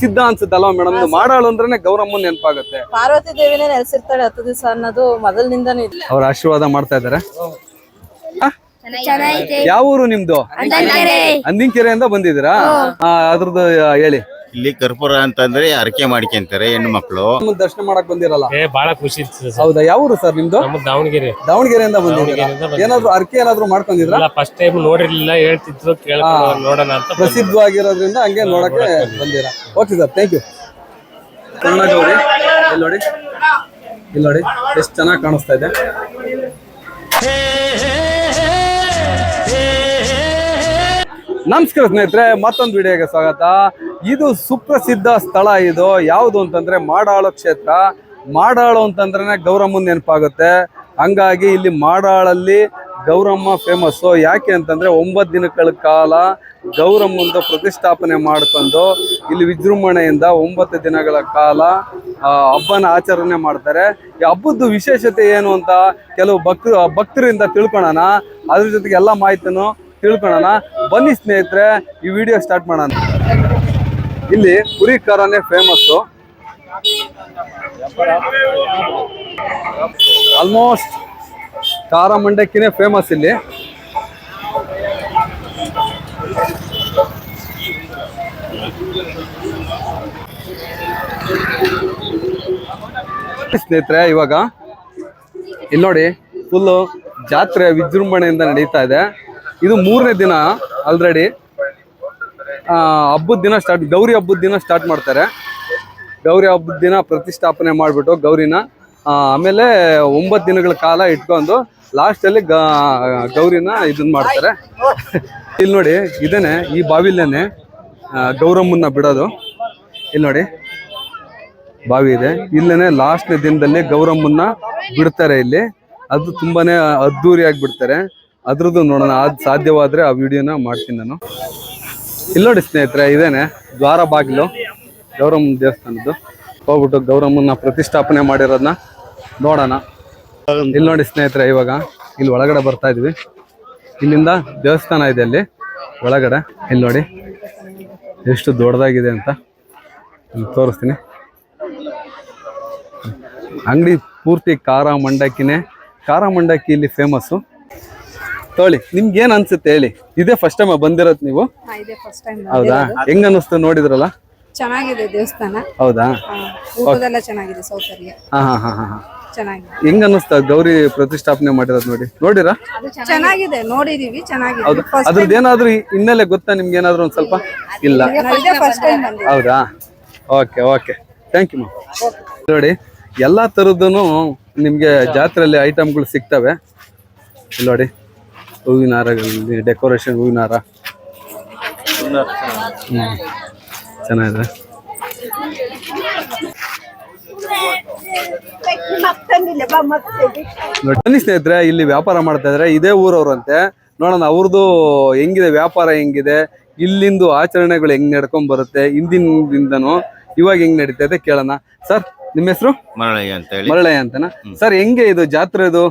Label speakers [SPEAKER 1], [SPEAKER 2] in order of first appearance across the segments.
[SPEAKER 1] ಸಿದ್ಧ ಅನ್ಸುತ್ತಲ್ವಾ ಮೇಡಮ್ ಮಾಡಾಳು ಅಂದ್ರೆ ಗೌರಮ್ಮ ನೆನಪಾಗುತ್ತೆ.
[SPEAKER 2] ಪಾರ್ವತಿ ದೇವಿನೇ ನೆಲೆಸಿರ್ತಾಳೆ ಹತ್ತು ದಿವಸ ಅನ್ನೋದು ಮೊದಲಿನಿಂದನೇ
[SPEAKER 1] ಅವ್ರ ಆಶೀರ್ವಾದ ಮಾಡ್ತಾ ಇದಾರೆ. ಯಾವ ಊರು ನಿಮ್ದು?
[SPEAKER 3] ಅಂದಿನ
[SPEAKER 1] ಕೆರೆಯಿಂದ ಬಂದಿದ್ದೀರಾ? ಆ, ಅದ್ರದ್ದು ಹೇಳಿ.
[SPEAKER 4] ಇಲ್ಲಿ ಕರ್ಪೂರ ಅಂತಂದ್ರೆ ಅರಕೆ ಮಾಡ್ಕೊಂತಾರೆ ಹೆಣ್ಣು ಮಕ್ಕಳು
[SPEAKER 1] ದರ್ಶನ ಮಾಡಕ್ ಬಂದಿರಲ್ಲ?
[SPEAKER 5] ಏ ಬಹಳ ಖುಷಿ ಇತ್ತು ಸರ್.
[SPEAKER 1] ಹೌದಾ? ಯಾವ ಊರು ಸರ್ ನಿಮ್ದು?
[SPEAKER 5] ದಾವಣಗೆರೆ.
[SPEAKER 1] ದಾವಣಗೆರೆಯಿಂದ ಬಂದಿದ್ದೀರಾ?
[SPEAKER 5] ದಾವಣಗೆರೆಯಿಂದ.
[SPEAKER 1] ಏನಾದ್ರು ಅರ್ಕೆ ಏನಾದ್ರು ಮಾಡ್ಕೊಂಡಿದ್ರ?
[SPEAKER 5] ಇಲ್ಲ ಫಸ್ಟ್ ಟೈಮ್ ನೋಡಿರ್ಲಿಲ್ಲ ಹೇಳ್ತಿದ್ರು ಕೇಳ್ಕೊಂಡು ನೋಡೋಣ ಅಂತ.
[SPEAKER 1] ಪ್ರಸಿದ್ಧವಾಗಿರೋದ್ರಿಂದ ಹಂಗೆ ನೋಡಕ್ಕೆ ಬಂದಿರ? Okay sir thank you Kannada Gauri ಇಲ್ಲಿ ನೋಡಿ. ಇಲ್ಲಿ ನೋಡಿ. ಎಷ್ಟು ಚೆನ್ನಾಗಿ ಕಾಣಿಸ್ತಾ ಇದೆ. ನಮಸ್ಕಾರ ಸ್ನೇಹಿತರೆ, ಮತ್ತೊಂದು ವಿಡಿಯೋಗೆ ಸ್ವಾಗತ. ಇದು ಸುಪ್ರಸಿದ್ಧ ಸ್ಥಳ ಇದು. ಯಾವುದು ಅಂತಂದ್ರೆ ಮಾಡಾಳು ಕ್ಷೇತ್ರ. ಮಾಡಾಳು ಅಂತಂದ್ರೆ ಗೌರಮ್ಮನ ನೆನಪಾಗುತ್ತೆ. ಹಂಗಾಗಿ ಇಲ್ಲಿ ಮಾಡಾಳಲ್ಲಿ ಗೌರಮ್ಮ ಫೇಮಸ್ಸು ಯಾಕೆ ಅಂತಂದ್ರೆ ಒಂಬತ್ತು ದಿನಗಳ ಕಾಲ ಗೌರಮ್ಮಂದು ಪ್ರತಿಷ್ಠಾಪನೆ ಮಾಡ್ಕೊಂಡು ಇಲ್ಲಿ ವಿಜೃಂಭಣೆಯಿಂದ ಒಂಬತ್ತು ದಿನಗಳ ಕಾಲ ಹಬ್ಬನ ಆಚರಣೆ ಮಾಡ್ತಾರೆ. ಈ ಹಬ್ಬದ ವಿಶೇಷತೆ ಏನು ಅಂತ ಕೆಲವು ಭಕ್ತ, ಭಕ್ತರಿಂದ ತಿಳ್ಕೊಳೋಣ. ಅದ್ರ ಜೊತೆಗೆ ಎಲ್ಲ ಮಾಹಿತಿನೂ ತಿಳ್ಕೊಳೋಣ ಬನ್ನಿ ಸ್ನೇಹಿತರೆ, ಈ ವಿಡಿಯೋ ಸ್ಟಾರ್ಟ್ ಮಾಡೋಣ ಇಲ್ಲಿ ಕುರಿ ಖಾರನೇ ಫೇಮಸ್ಸು ಆಲ್ಮೋಸ್ಟ್ ಖಾರ ಮಂಡಕ್ಕಿನೇ ಫೇಮಸ್ ಇಲ್ಲಿ. ಸ್ನೇಹಿತರೆ, ಇವಾಗ ಇಲ್ಲಿ ನೋಡಿ ಫುಲ್ಲು ಜಾತ್ರೆ ವಿಜೃಂಭಣೆಯಿಂದ ನಡೀತಾ ಇದೆ. ಇದು ಮೂರನೇ ದಿನ ಆಲ್ರೆಡಿ ಹಬ್ಬದ ದಿನ ಸ್ಟಾರ್ಟ್ ಗೌರಿ ಹಬ್ಬದ ದಿನ ಸ್ಟಾರ್ಟ್ ಮಾಡ್ತಾರೆ. ಗೌರಿ ಹಬ್ಬದ ದಿನ ಪ್ರತಿಷ್ಠಾಪನೆ ಮಾಡಿಬಿಟ್ಟು ಗೌರಿನ ಆಮೇಲೆ ಒಂಬತ್ತು ದಿನಗಳ ಕಾಲ ಇಟ್ಕೊಂಡು ಲಾಸ್ಟಲ್ಲಿ ಗೌರಿನ ಇದನ್ನ ಮಾಡ್ತಾರೆ. ಇಲ್ಲಿ ನೋಡಿ, ಇದೇನೆ, ಈ ಬಾವಿಲೇನೆ ಗೌರಮ್ಮನ್ನ ಬಿಡೋದು. ಇಲ್ಲಿ ನೋಡಿ, ಬಾವಿ ಇದೆ. ಇಲ್ಲೇನೆ ಲಾಸ್ಟ್ನೇ ದಿನದಲ್ಲಿ ಗೌರಮ್ಮನ್ನ ಬಿಡ್ತಾರೆ ಇಲ್ಲಿ. ಅದು ತುಂಬಾನೇ ಅದ್ದೂರಿಯಾಗಿ ಬಿಡ್ತಾರೆ. ಅದ್ರದ್ದು ನೋಡೋಣ. ಅದು ಸಾಧ್ಯವಾದ್ರೆ ಆ ವಿಡಿಯೋನ ಮಾಡ್ತೀನಿ ನಾನು. ಇಲ್ಲಿ ನೋಡಿ ಸ್ನೇಹಿತರೆ, ಇದೇನೆ ದ್ವಾರ ಬಾಗಿಲು ಗೌರಮ್ಮ ದೇವಸ್ಥಾನದ್ದು. ಹೋಗ್ಬಿಟ್ಟು ಗೌರಮ್ಮನ ಪ್ರತಿಷ್ಠಾಪನೆ ಮಾಡಿರೋದನ್ನ ನೋಡೋಣ. ಇಲ್ಲಿ ನೋಡಿ ಸ್ನೇಹಿತರೆ, ಇವಾಗ ಇಲ್ಲಿ ಒಳಗಡೆ ಬರ್ತಾ ಇದ್ವಿ. ಇಲ್ಲಿಂದ ದೇವಸ್ಥಾನ ಇದೆ ಅಲ್ಲಿ, ಒಳಗಡೆ. ಇಲ್ಲಿ ನೋಡಿ ಎಷ್ಟು ದೊಡ್ಡದಾಗಿದೆ ಅಂತ ತೋರಿಸ್ತೀನಿ. ಅಂಗಡಿ ಪೂರ್ತಿ ಖಾರ ಮಂಡಕ್ಕಿನೇ ಖಾರ ಮಂಡಕ್ಕಿ ಇಲ್ಲಿ ಫೇಮಸ್ಸು ತೋಳಿ ನಿಮ್ಗೆ ಏನ್ ಅನ್ಸುತ್ತೆ ಹೇಳಿ? ಇದೇ ಫಸ್ಟ್ ಟೈಮ್ ಬಂದಿರೋದ್ ನೀವು?
[SPEAKER 2] ಇದೇ ಫಸ್ಟ್ ಟೈಮ್
[SPEAKER 1] ಹೌದಾ? ಹೆಂಗ್ ಅನ್ನಿಸ್ತು ನೋಡಿದ್ರಲ್ಲ?
[SPEAKER 2] ಚೆನ್ನಾಗಿದೆ ದೇವಸ್ಥಾನ.
[SPEAKER 1] ಹೌದಾ?
[SPEAKER 2] ಊಟದೆಲ್ಲ ಚೆನ್ನಾಗಿದೆ ಸೌಕರ್ಯ.
[SPEAKER 1] ಹಾ ಹಾ ಹಾ ಹಾ ಹಾ.
[SPEAKER 2] ಚೆನ್ನಾಗಿದೆ.
[SPEAKER 1] ಹೆಂಗ್ ಅನ್ನಿಸ್ತಾ ಗೌರಿ ಪ್ರತಿಷ್ಠಾಪನೆ ಮಾಡಿರೋದು ನೋಡಿ? ನೋಡಿರಾ?
[SPEAKER 2] ಚೆನ್ನಾಗಿದೆ ನೋಡಿದೀವಿ ಚೆನ್ನಾಗಿದೆ.
[SPEAKER 1] ಹೌದಾ. ಅದ್ರದ್ದು ಏನಾದ್ರು ಹಿನ್ನೆಲೆ ಗೊತ್ತಾ ನಿಮ್ಗೆ ಏನಾದ್ರು ಒಂದ್ ಸ್ವಲ್ಪ? ಇಲ್ಲ.
[SPEAKER 2] ಇದೇ ಫಸ್ಟ್ ಟೈಮ್ ಬಂದಿದೆ
[SPEAKER 1] ಹೌದಾ? Okay okay. Thank you ma'am ನೋಡಿ ಎಲ್ಲ ಥರದ್ದು ನಿಮಗೆ ಜಾತ್ರೆಯಲ್ಲಿ ಐಟಮ್ಗಳು ಸಿಗ್ತವೆ. ಇಲ್ಲಿ ನೋಡಿ. ಹೂವಿನ ಹಾರಗಳಲ್ಲಿ ಡೆಕೋರೇಷನ್ ಹೂವಿನ ಹಾರ. ಹ್ಮ್. ಚೆನ್ನಾಗಿದೆ. ಬನ್ನಿ ಸ್ನೇಹಿತರೆ ಇಲ್ಲಿ ವ್ಯಾಪಾರ ಮಾಡ್ತಾ ಇದ್ರೆ. ಇದೇ ಊರವ್ರಂತೆ. ನೋಡೋಣ ಅವ್ರದ್ದು ಹೆಂಗಿದೆ ವ್ಯಾಪಾರ ಹೆಂಗಿದೆ ಇಲ್ಲಿಂದು ಆಚರಣೆಗಳು ಹೆಂಗ್ ನಡ್ಕೊಂಡ್ ಬರುತ್ತೆ ಹಿಂದಿನಿಂದನು ಇವಾಗ ಹೆಂಗ್ ನಡೀತೈತೆ ಕೇಳೋಣ. ಸರ್ ನಿಮ್ಮ ಹೆಸರು?
[SPEAKER 4] ಮರಳಯ್ಯ ಅಂತ ಹೇಳಿ
[SPEAKER 1] ಮರಳಯ್ಯ ಅಂತನಾ? ಸರ್ ಹೆಂಗೆ ಇದು ಜಾತ್ರೆ ಇದು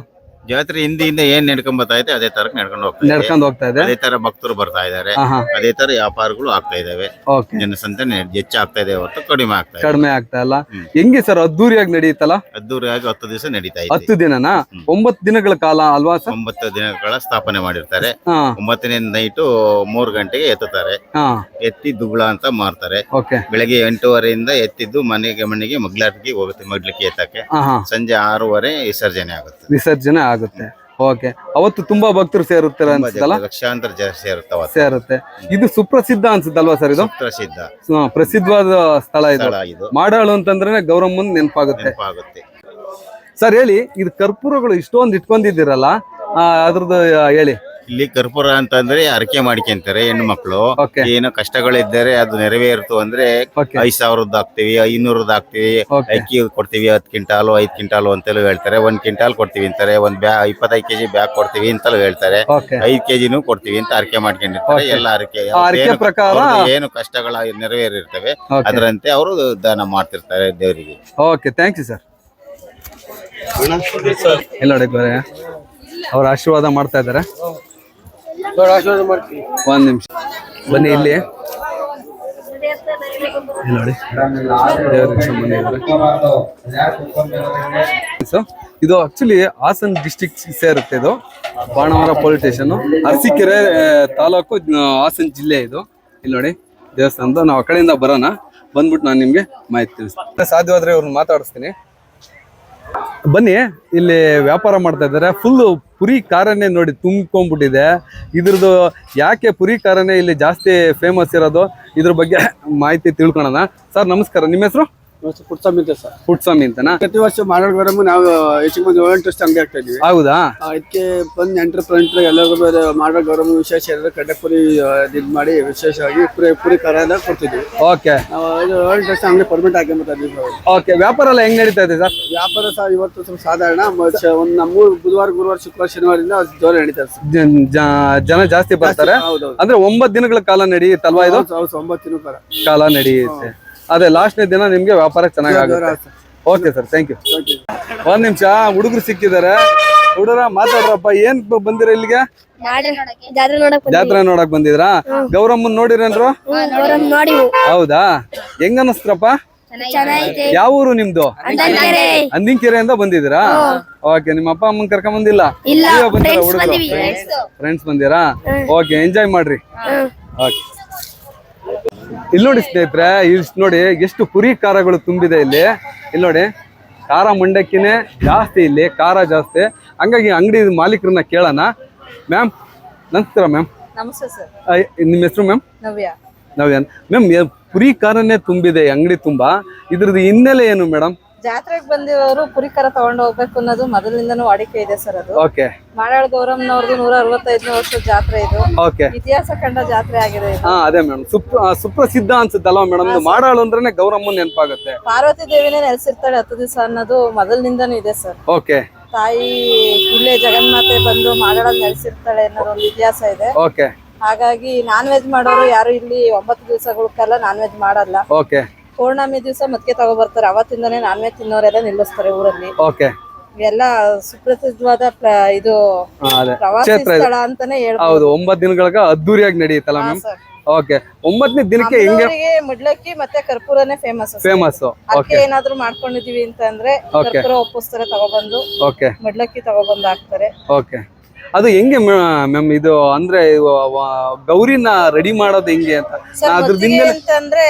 [SPEAKER 4] ಜಾತ್ರೆ ಹಿಂದಿಯಿಂದ ಏನ್ ನಡ್ಕೊಂಡ್ ಬರ್ತಾ ಇದೆ ಅದೇ ತರ ನಡ್ಕೊಂಡು ಹೋಗ್ತಾ ಇದೆ.
[SPEAKER 1] ನಡ್ಕೊಂಡು ಹೋಗ್ತಾ ಇದೆ?
[SPEAKER 4] ಅದೇ ತರ ಭಕ್ತರು ಬರ್ತಾ ಇದಾರೆ ಅದೇ ತರ ವ್ಯಾಪಾರಗಳು ಆಗ್ತಾ ಇದಾವೆ
[SPEAKER 1] ಓಕೆ.
[SPEAKER 4] ಜನಸಂಖ್ಯೆ ನೆ- ಹೆಚ್ಚಾಗ್ತಾ ಇದೆ ಹೊರತು ಕಡಿಮೆ ಆಗ್ತಾ ಇದೆ.
[SPEAKER 1] ಕಡಿಮೆ ಆಗ್ತಾ ಇಲ್ಲ.
[SPEAKER 4] ಹ್ಮ್.
[SPEAKER 1] ಹೆಂಗೆ ಸರ್ ಅದ್ದೂರಿಯಾಗಿ ನಡೆಯುತ್ತಲ್ಲ
[SPEAKER 4] ಅದ್ದೂರಿಯಾಗಿ ಹತ್ತು ದಿವಸ ನಡೀತಾ ಇದೆ.
[SPEAKER 1] ಹತ್ತು ದಿನಾನ? ಒಂಬತ್ತು ದಿನಗಳ ಕಾಲ ಅಲ್ವಾ ಸರ್?
[SPEAKER 4] ಒಂಬತ್ತು ದಿನಗಳ ಸ್ಥಾಪನೆ ಮಾಡಿರ್ತಾರೆ.
[SPEAKER 1] ಹಾ.
[SPEAKER 4] ಒಂಬತ್ತನೇ ನೈಟು ಮೂರು ಗಂಟೆಗೆ ಎತ್ತುತ್ತಾರೆ.
[SPEAKER 1] ಹಾ.
[SPEAKER 4] ಎತ್ತಿ ದುಗ್ಳ ಅಂತ ಮಾರ್ತಾರೆ.
[SPEAKER 1] ಓಕೆ.
[SPEAKER 4] ಬೆಳಗ್ಗೆ ಎಂಟೂವರೆಯಿಂದ ಎತ್ತಿದ್ದು ಮನೆಗೆ ಮನೆಗೆ ಮಗ್ಲಾಟಿಗೆ ಹೋಗುತ್ತೆ ಮಗ್ಲಿಕ್ಕೆ ಎತ್ತಕ್ಕೆ.
[SPEAKER 1] ಹಾ ಹಾ
[SPEAKER 4] ಸಂಜೆ ಆರೂವರೆ ವಿಸರ್ಜನೆ ಆಗುತ್ತೆ.
[SPEAKER 1] ವಿಸರ್ಜನೆ ಆಗುತ್ತೆ. ಓಕೆ ಅವತ್ತು ತುಂಬಾ ಭಕ್ತರು ಸೇರುತ್ತಾರೆ ಅನ್ಸುತ್ತಲ್ಲ?
[SPEAKER 4] ಲಕ್ಷಾಂತರ ಜನ ಸೇರುತ್ತವ
[SPEAKER 1] ಸೇರುತ್ತೆ. ಇದು ಸುಪ್ರಸಿದ್ಧ ಅನ್ಸುತ್ತಲ್ವಾ ಸರ್ ಇದು?
[SPEAKER 4] ಪ್ರಸಿದ್ಧ
[SPEAKER 1] ಪ್ರಸಿದ್ಧವಾದ ಸ್ಥಳ ಇದು.
[SPEAKER 4] ಇದು.
[SPEAKER 1] ಮಾಡಾಳು ಅಂತಂದ್ರೆ ಗೌರಮ್ಮನ್ ನೆನಪಾಗುತ್ತೆ.
[SPEAKER 4] ನೆನಪಾಗುತ್ತೆ.
[SPEAKER 1] ಸರ್ ಹೇಳಿ ಇದು ಕರ್ಪೂರಗಳು ಇಷ್ಟೊಂದು ಇಟ್ಕೊಂಡಿದ್ದೀರಲ್ಲ? ಆ, ಅದ್ರದ್ದು ಆ, ಹೇಳಿ.
[SPEAKER 4] ಇಲ್ಲಿ ಕರ್ಪೂರ ಅಂತಂದ್ರೆ ಅರಕೆ ಮಾಡ್ಕೊಂತಾರೆ ಹೆಣ್ಣು ಮಕ್ಕಳು
[SPEAKER 1] ಏನು
[SPEAKER 4] ಏನೋ ಕಷ್ಟಗಳಿದ್ದರೆ ಅದು ನೆರವೇರಿತು ಅಂದ್ರೆ ಐದ್ ಸಾವಿರದ್ದು ಹಾಕ್ತಿವಿ ಐನೂರದ್ದು ಹಾಕ್ತಿವಿ ಅಕ್ಕಿ ಕೊಡ್ತೀವಿ ಹತ್ತು ಕ್ವಿಂಟಾಲು ಐದ್ ಕ್ವಿಂಟಾಲು ಅಂತೇಳಿ ಹೇಳ್ತಾರೆ. ಒಂದ್ ಕ್ವಿಂಟಾಲ್ ಕೊಡ್ತೀವಿ ಅಂತಾರೆ ಒಂದ್ ಬ್ಯಾ ಇಪ್ಪತ್ತೈದು ಕೆಜಿ ಬ್ಯಾಗ್ ಕೊಡ್ತೀವಿ ಅಂತಲೂ ಹೇಳ್ತಾರೆ.
[SPEAKER 1] ಓಕೆ
[SPEAKER 4] ಐದ್ ಕೆಜಿನೂ ಕೊಡ್ತೀವಿ ಅಂತ ಅರಕೆ ಮಾಡ್ಕೊಂಡಿರ್ತಾರೆ.
[SPEAKER 1] Okay.
[SPEAKER 4] ಎಲ್ಲ ಅರಕೆ
[SPEAKER 1] ಆ ಅರಕೆ
[SPEAKER 4] ಏನು-
[SPEAKER 1] ಪ್ರಕಾರ-
[SPEAKER 4] ಏನು ಕಷ್ಟಗಳ ನೆರವೇರಿರ್ತವೆ. ಅದರಂತೆ ಅವರು ದಾನ ಮಾಡ್ತಿರ್ತಾರೆ ದೇವರಿಗೆ.
[SPEAKER 1] ಓಕೆ ಥ್ಯಾಂಕ್ ಯು ಸರ್ ಎಲ್ಲ ಅವ್ರ ಆಶೀರ್ವಾದ ಮಾಡ್ತಾ ಇದ್ದಾರೆ. ಒಂದ್ ನಿಮಿಷ. ಬನ್ನಿ ಇಲ್ಲಿ. ನೋಡಿ. ದೇವ್ರಿಗೆ ಸಂಬಂಧ ಇದು ಆಕ್ಚುಲಿ ಹಾಸನ್ ಡಿಸ್ಟಿಕ್ ಸೇರುತ್ತೆ ಇದು. ಬಾಣವರ ಪೊಲೀಸ್ ಸ್ಟೇಷನ್ ಅರಸೀಕೆರೆ ತಾಲೂಕು ಹಾಸನ್ ಜಿಲ್ಲೆ ಇದು. ಇಲ್ಲಿ ನೋಡಿ ದೇವಸ್ಥಾನದ ನಾವು ಆ ಕಡೆಯಿಂದ ಬರೋಣ. ಬಂದ್ಬಿಟ್ಟು ನಾನು ನಿಮ್ಗೆ ಮಾಹಿತಿ ತಿಳಿಸ್ತೀನಿ. ಸಾಧ್ಯವಾದ್ರೆ ಇವ್ರನ್ನ ಮಾತಾಡಿಸ್ತೀನಿ. ಬನ್ನಿ ಇಲ್ಲಿ ವ್ಯಾಪಾರ ಮಾಡ್ತಾ ಇದ್ದಾರೆ. ಫುಲ್ ಪುರಿ ಕಾರನ್ನೇ ನೋಡಿ ತುಂಬ್ಕೊಂಡ್ಬಿಟ್ಟಿದೆ. ಇದ್ರದ್ದು ಯಾಕೆ ಪುರಿ ಕಾರನ್ನೇ ಇಲ್ಲಿ ಜಾಸ್ತಿ ಫೇಮಸ್ ಇರೋದು? ಇದ್ರ ಬಗ್ಗೆ ಮಾಹಿತಿ ತಿಳ್ಕೊಳೋಣ ಸರ್, ನಮಸ್ಕಾರ. ನಿಮ್ಮ ಹೆಸರು?
[SPEAKER 3] ಪುಟ್ಸ್ವಾಮಿ ಅಂತ ಸರ್.
[SPEAKER 1] ಪುಟ್ಸ್ವಾಮಿ ಅಂತನಾ
[SPEAKER 3] ಪ್ರತಿ ವರ್ಷ ಮಾಡೋರ್ ಗರಮ್ ನಾವು ಹೆಚ್ಚಿಗೆ ಮಂದಿ ಇಂಟ್ರೆಸ್ಟ್ ಅಂಗಡಿ ಆಗ್ತಾ ಇದೀವಿ.
[SPEAKER 1] ಹೌದಾ?
[SPEAKER 3] ಅದಕ್ಕೆ ಬಂದು ನೆಂಟರು ಪ್ರಂಟ್ರು ಎಲ್ಲರಿಗೂ ಬೇರೆ ಮಾಡೋ ಗರಮ್ ವಿಶೇಷ ಇದ್ರೆ ಕಡ್ಡೆಪುರಿ ಇದು ಮಾಡಿ ವಿಶೇಷವಾಗಿ ಪುರಿ ಪುರಿ ಖಾರ ಎಲ್ಲ ಕೊಡ್ತಿದ್ವಿ.
[SPEAKER 1] ಓಕೆ
[SPEAKER 3] ನಾವು ಇದು ಇಂಟ್ರೆಸ್ಟ್ ಅಂಗಡಿ ಪರ್ಮಿಟ್ ಹಾಕೊಂಬತ್ತಾ ಇದ್ವಿ
[SPEAKER 1] ಓಕೆ ವ್ಯಾಪಾರ ಎಲ್ಲ ಹೆಂಗ್ ನಡೀತಾ ಇದೆ ಸರ್?
[SPEAKER 3] ವ್ಯಾಪಾರ ಸರ್ ಇವತ್ತು ಸ್ವಲ್ಪ ಸಾಧಾರಣ ಒಂದು ನಮ್ಮ ಬುಧವಾರ ಗುರುವಾರ ಶುಕ್ರವಾರ ಶನಿವಾರದಿಂದ ಜೋರ ನಡೀತಾರೆ ಸರ್.
[SPEAKER 1] ಜನ ಜಾಸ್ತಿ ಬರ್ತಾರೆ? ಅಂದ್ರೆ ಒಂಬತ್ತು ದಿನಗಳ ಕಾಲ ನಡೆಯುತ್ತಲ್ವಾ ಇದು?
[SPEAKER 3] ಒಂಬತ್ತು ದಿನ ಬರ
[SPEAKER 1] ಕಾಲ ನಡೆಯುತ್ತೆ. ಅದೇ ಲಾಸ್ಟ್ನೇ ದಿನ ನಿಮ್ಗೆ ವ್ಯಾಪಾರ ಚೆನ್ನಾಗುತ್ತೆ ಓಕೆ ಸರ್ ಥ್ಯಾಂಕ್ ಯು ಒಂದ್ ನಿಮಿಷ ಹುಡುಗರು ಸಿಕ್ಕಿದಾರೆ ಹುಡುಗರ ಮಾತಾಡ್ರಪ್ಪ ಏನ್ ಬಂದಿರ ಇಲ್ಲಿಗೆ?
[SPEAKER 6] ಜಾತ್ರೆ ನೋಡಕ್
[SPEAKER 1] ಬಂದಿದ್ರಾ? ಗೌರಮ್ಮನ್ ನೋಡಿರೇನ್ರು? ಹೌದಾ? ಹೆಂಗ ಅನಸ್ತ್ರಪ್ಪ? ಯಾವ ಊರು ನಿಮ್ದು?
[SPEAKER 6] ಅಂದಂಕೆರೆ.
[SPEAKER 1] ಅಂದಿಂಕೆರೆಯಿಂದ ಬಂದಿದ್ದೀರಾ? ಓಕೆ ನಿಮ್ಮ ಅಪ್ಪ ಅಮ್ಮನ್ ಕರ್ಕೊಂಡ್ ಬಂದಿಲ್ಲ? ಹುಡುಗರು. ಫ್ರೆಂಡ್ಸ್ ಬಂದಿರಾ? ಓಕೆ ಎಂಜಾಯ್ ಮಾಡ್ರಿ. ಓಕೆ ಇಲ್ಲಿ ನೋಡಿ ಸ್ನೇಹಿತರೆ ಇಷ್ಟು ನೋಡಿ ಎಷ್ಟು ಪುರಿ ಖಾರಗಳು ತುಂಬಿದೆ ಇಲ್ಲಿ. ಇಲ್ಲಿ ನೋಡಿ ಖಾರ ಮಂಡಕ್ಕಿನೇ ಜಾಸ್ತಿ ಇಲ್ಲಿ ಖಾರ ಜಾಸ್ತಿ. ಹಂಗಾಗಿ ಅಂಗಡಿ ಮಾಲೀಕರನ್ನ ಕೇಳೋಣ. ಮ್ಯಾಮ್ ನಮಸ್ಕಾರ ಮ್ಯಾಮ್
[SPEAKER 2] ನಮಸ್ತೆ ಸರ್.
[SPEAKER 1] ನಿಮ್ಮ ಹೆಸರು ಮ್ಯಾಮ್
[SPEAKER 2] ನವ್ಯಾ.
[SPEAKER 1] ನವ್ಯಾ. ಮ್ಯಾಮ್ ಪುರಿ ಖಾರನೇ ತುಂಬಿದೆ ಅಂಗಡಿ ತುಂಬಾ. ಇದ್ರದ್ದು ಹಿನ್ನೆಲೆ ಏನು ಮೇಡಮ್
[SPEAKER 2] ಜಾತ್ರೆಗೆ ಬಂದಿರೋರು ಪುರಿ ಕರ ತಗೊಂಡು ಹೋಗ್ಬೇಕು ಅನ್ನೋದು ಮೊದಲಿಂದನೂ ವಾಡಿಕೆ ಇದೆ ಸರ್ ಅದು.
[SPEAKER 1] ಓಕೆ
[SPEAKER 2] ಮಾಡಾಳ್ ಗೌರಮ್ನವ್ರದ್ದು ನೂರ ಅರವತ್ತೈದನೇ ವರ್ಷದ ಜಾತ್ರೆ ಇದು.
[SPEAKER 1] ಓಕೆ
[SPEAKER 2] ಇತಿಹಾಸ ಕಂಡ ಜಾತ್ರೆ ಆಗಿದೆ ಇದು.
[SPEAKER 1] ಹಾ ಅದೇ ಮೇಡಮ್. ಸುಪ್ರ ಆ, ಸುಪ್ರಸಿದ್ಧ ಅನ್ಸುತ್ತಲ್ವಾ ಮೇಡಮ್? ಮಾಡಾಳು ಅಂದ್ರೆ ಗೌರಮ್ಮ ನೆನಪಾಗುತ್ತೆ.
[SPEAKER 2] ಪಾರ್ವತಿ ದೇವಿನೇ ನೆಲೆಸಿರ್ತಾಳೆ ಹತ್ತು ದಿವಸ ಅನ್ನೋದು ಮೊದಲಿನಿಂದನೂ ಇದೆ ಸರ್.
[SPEAKER 1] ಓಕೆ
[SPEAKER 2] ತಾಯಿ ಇಲ್ಲೇ ಜಗನ್ಮಾತೆ ಬಂದು ಮಾಡಾಳಲ್ಲಿ ನೆಲೆಸಿರ್ತಾಳೆ ಅನ್ನೋ ಒಂದು ಇತಿಹಾಸ ಇದೆ.
[SPEAKER 1] ಓಕೆ
[SPEAKER 2] ಹಾಗಾಗಿ ನಾನ್ ವೆಜ್ ಮಾಡೋರು ಯಾರು ಇಲ್ಲಿ ಒಂಬತ್ತು ಕಾಲ ನಾನ್ ವೆಜ್ ಮಾಡಲ್ಲ.
[SPEAKER 1] ಓಕೆ
[SPEAKER 2] ಪೌರ್ಣಮಿ ದಿವಸ ತಗೋ ಬರ್ತಾರೆ. ಅವತ್ತಿಂದನೇ ನಾನ್ ವೆಜ್ ತಿನ್ನೋರೆಲ್ಲ ನಿಲ್ಲಿಸ್ತಾರೆ ಊರಲ್ಲಿ.
[SPEAKER 1] ಓಕೆ
[SPEAKER 2] ಇವೆಲ್ಲ ಸುಪ್ರಸಿದ್ಧವಾದ ಪ್ರ- ಇದು ಪ್ರವಾಸ
[SPEAKER 1] ಕ್ಷೇತ್ರ
[SPEAKER 2] ಸ್ಥಳ ಅಂತಾನೆ ಹೇಳ್ಬೋದು.
[SPEAKER 1] ಹೌದು ಒಂಬತ್ ದಿನಗಳಿಗೆ ಅದ್ದೂರಿಯಾಗಿ ನಡೆಯುತ್ತಲ್ಲ ಮ್ಯಾಮ್
[SPEAKER 2] ಸರ್.
[SPEAKER 1] ಓಕೆ ಒಂಬತ್ತನೇ ದಿನಕ್ಕೆ ಹೆಂಗೆ?
[SPEAKER 2] ನಮ್ಮೂರಿಗೆ ಮುಡ್ಲಕ್ಕಿ ಮತ್ತೆ ಕರ್ಪೂರನೇ ಫೇಮಸ್
[SPEAKER 1] ಫೇಮಸ್
[SPEAKER 2] ಅದಕ್ಕೆ
[SPEAKER 1] ಓಕೆ
[SPEAKER 2] ಏನಾದ್ರು ಮಾಡ್ಕೊಂಡಿದೀವಿ ಅಂತ ಅಂದ್ರೆ
[SPEAKER 1] Okay.
[SPEAKER 2] ಕರ್ಪೂರ ಒಪ್ಪಿಸ್ತಾರೆ ತಗೊಬಂದು
[SPEAKER 1] ಓಕೆ
[SPEAKER 2] ಮುಡ್ಲಕ್ಕಿ ತಗೊಬಂದು ಹಾಕ್ತಾರೆ
[SPEAKER 1] ಓಕೆ ಅದು ಹೆಂಗೆ ಮ್ಯಾಮ್ ಇದು ಅಂದ್ರೆ ಗೌರಿನ ರೆಡಿ ಮಾಡೋದು ಹೆಂಗೆ ಅಂತ?
[SPEAKER 2] ಅಂತಂದ್ರೆ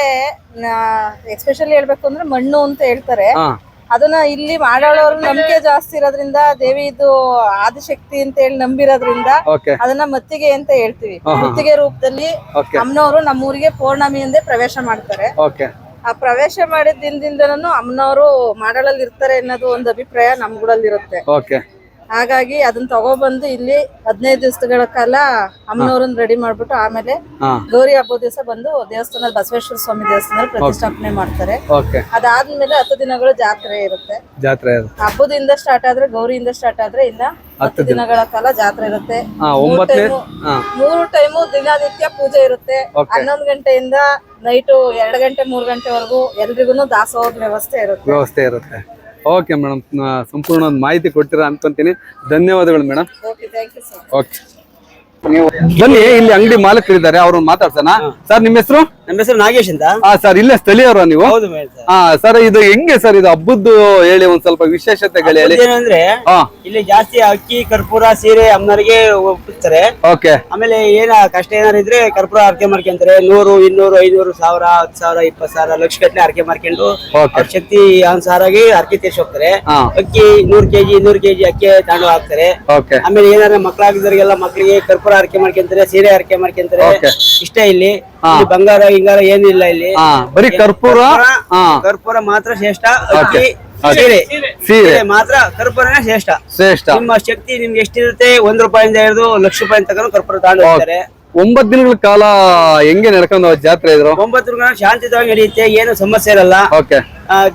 [SPEAKER 2] ಎಸ್ಪೆಷಲಿ ಹೇಳ್ಬೇಕು ಅಂದ್ರೆ ಮಣ್ಣು ಅಂತ ಹೇಳ್ತಾರೆ. ಅದನ್ನ ಇಲ್ಲಿ ಮಾಡೋಳವ್ರ ನಂಬಿಕೆ ಜಾಸ್ತಿ ಇರೋದ್ರಿಂದ ದೇವಿ ಇದು ಆದಿಶಕ್ತಿ ಅಂತ ಹೇಳಿ ನಂಬಿರೋದ್ರಿಂದ ಅದನ್ನ ಮತ್ತಿಗೆ ಅಂತ ಹೇಳ್ತೀವಿ. ಮತ್ತಿಗೆ ರೂಪದಲ್ಲಿ ಅಮ್ಮನವರು ನಮ್ಮೂರಿಗೆ ಅಂದ್ರೆ ಪ್ರವೇಶ ಮಾಡ್ತಾರೆ. ಆ ಪ್ರವೇಶ ಮಾಡಿದ ದಿನದಿಂದನೂ ಅಮ್ಮನವರು ಮಾಡಳಲ್ಲಿ ಇರ್ತಾರೆ ಅನ್ನೋದು ಒಂದು ಅಭಿಪ್ರಾಯ ನಮ್ಗೂಡಲ್ಲಿ ಇರುತ್ತೆ ಹಾಗಾಗಿ ಅದನ್ನ ತಗೊಬಂದು ಇಲ್ಲಿ ಹದಿನೈದು ದಿವಸಗಳ ಕಾಲ ಅಮ್ಮನವ್ರನ್ನ ರೆಡಿ ಮಾಡ್ಬಿಟ್ಟು ಆಮೇಲೆ ಗೌರಿ ಹಬ್ಬದ ದಿವಸ ಬಂದು ದೇವಸ್ಥಾನದಲ್ಲಿ ಬಸವೇಶ್ವರ ಸ್ವಾಮಿ ದೇವಸ್ಥಾನದಲ್ಲಿ ಪ್ರತಿಷ್ಠಾಪನೆ ಮಾಡ್ತಾರೆ. ಅದಾದ್ಮೇಲೆ ಹತ್ತು ದಿನಗಳು ಜಾತ್ರೆ ಇರುತ್ತೆ.
[SPEAKER 1] ಜಾತ್ರೆ
[SPEAKER 2] ಹಬ್ಬದಿಂದ ಸ್ಟಾರ್ಟ್ ಆದ್ರೆ ಗೌರಿಯಿಂದ ಸ್ಟಾರ್ಟ್ ಆದ್ರೆ ಇಲ್ಲ ಹತ್ತು ದಿನಗಳ ಕಾಲ ಜಾತ್ರೆ ಇರುತ್ತೆ. ಮೂರು ಟೈಮು ದಿನನಿತ್ಯ ಪೂಜೆ ಇರುತ್ತೆ. ಹನ್ನೊಂದು ಗಂಟೆಯಿಂದ ನೈಟು ಎರಡು ಗಂಟೆ ಮೂರು ಗಂಟೆವರೆಗೂ ಎಲ್ರಿಗೂ ದಾಸೋಹದ ವ್ಯವಸ್ಥೆ ಇರುತ್ತೆ.
[SPEAKER 1] ವ್ಯವಸ್ಥೆ ಇರುತ್ತೆ. ಓಕೆ ಮೇಡಮ್ ಸಂಪೂರ್ಣ ಒಂದು ಮಾಹಿತಿ ಕೊಡ್ತೀರಾ ಅನ್ಕೊಂತೀನಿ ಧನ್ಯವಾದಗಳು ಮೇಡಮ್
[SPEAKER 2] ಓಕೆ
[SPEAKER 1] ಬನ್ನಿ ಇಲ್ಲಿ ಅಂಗಡಿ ಮಾಲಕರಿದ್ದಾರೆ ಅವ್ರ ಮಾತಾಡ್ಸೋಣ. ಸರ್ ನಿಮ್ಮ ಹೆಸರು?
[SPEAKER 7] ನಮ್ಮ ಹೆಸರು ನಾಗೇಶ್ ಅಂತ.
[SPEAKER 1] ಹಾ ಸರ್ ಇಲ್ಲೇ ಸ್ಥಳೀಯರು ನೀವು?
[SPEAKER 7] ಹೌದು ಮೇಡಮ್ ಸರ್.
[SPEAKER 1] ಹಾ ಸರ್ ಇದು ಹೆಂಗೆ ಸರ್ ಇದು ಹಬ್ಬದ್ದು ಹೇಳಿ ಒಂದ್ ಸ್ವಲ್ಪ ವಿಶೇಷತೆಗಳು ಹೇಳಿ.
[SPEAKER 7] ಏನು ಅಂದ್ರೆ
[SPEAKER 1] ಹಾ.
[SPEAKER 7] ಇಲ್ಲಿ ಜಾಸ್ತಿ ಅಕ್ಕಿ ಕರ್ಪೂರ ಸೀರೆ ಅಮ್ಮನಿಗೆ ಒಪ್ಪಿಸ್ತಾರೆ.
[SPEAKER 1] ಓಕೆ.
[SPEAKER 7] ಆಮೇಲೆ ಏನ ಕಷ್ಟ ಏನಾರು ಇದ್ರೆ ಕರ್ಪೂರ ಅರ್ಕೆ ಮಾಡ್ಕೊಂತಾರೆ ನೂರು ಇನ್ನೂರು ಐನೂರು ಸಾವಿರ ಹತ್ತು ಸಾವಿರ ಇಪ್ಪತ್ತು ಸಾವಿರ ಲಕ್ಷ ಗಟ್ಟಲೆ ಅರ್ಕೆ ಮಾಡ್ಕೊಂಡು
[SPEAKER 1] ಶಕ್ತಿ
[SPEAKER 7] ಅವ್ರ ಶಕ್ತಿ ಅನುಸಾರಾಗಿ ಅರ್ಕೆ ತೀರ್ಸಿ ಹೋಗ್ತಾರೆ. ಅಕ್ಕಿ ನೂರ್ ಕೆಜಿ ನೂರ್ ಕೆಜಿ ಅಕ್ಕಿ ತಗೊಂಡು ಹಾಕ್ತಾರೆ. ಆಮೇಲೆ ಏನಾರ ಮಕ್ಕಳಾಗಿದ್ದವರಿಗೆಲ್ಲ ಮಕ್ಕಳಿಗೆ ಕರ್ಪೂರ ಅರ್ಕೆ ಮಾಡ್ಕೊಂತಾರೆ ಸೀರೆ ಹರಕೆ ಮಾಡ್ಕೊಂತಾರೆ.
[SPEAKER 1] ಇಷ್ಟೇ
[SPEAKER 7] ಇಷ್ಟ ಇಲ್ಲಿ. ಇಲ್ಲಿ ಬಂಗಾರ ಹಿಂಗಾರ ಏನಿಲ್ಲ ಇಲ್ಲಿ
[SPEAKER 1] ಬರೀ ಕರ್ಪೂರ?
[SPEAKER 7] ಕರ್ಪೂರ ಮಾತ್ರ ಶ್ರೇಷ್ಠ. ಅಕ್ಕಿ ಸೀರೆ.
[SPEAKER 1] ಸೀರೆ.
[SPEAKER 7] ಮಾತ್ರ ಕರ್ಪೂರನೇ ಶ್ರೇಷ್ಠ.
[SPEAKER 1] ಶ್ರೇಷ್ಠ.
[SPEAKER 7] ನಿಮ್ಮ ಶಕ್ತಿ ನಿಮ್ಗೆ ಎಷ್ಟಿರುತ್ತೆ? ಒಂದ್ ರೂಪಾಯಿಂದ ಹಿಡಿದು ಲಕ್ಷ ರೂಪಾಯಿ ತಗೊಂಡು ಕರ್ಪೂರ ತಗೊಂಡು ಹೋಗ್ತಾರೆ.
[SPEAKER 1] ಒಂಬತ್ ದಿನಗಳ ಕಾಲ ಹೆಂಗೆ ನಡ್ಕೊಂಡು ಜಾತ್ರೆ ಇದ್ರು
[SPEAKER 7] ಒಂಬತ್ತು ದಿನ ಶಾಂತಿಯುತವಾಗಿ ನಡೆಯುತ್ತೆ ಏನು ಸಮಸ್ಯೆ ಇರಲ್ಲ.
[SPEAKER 1] ಓಕೆ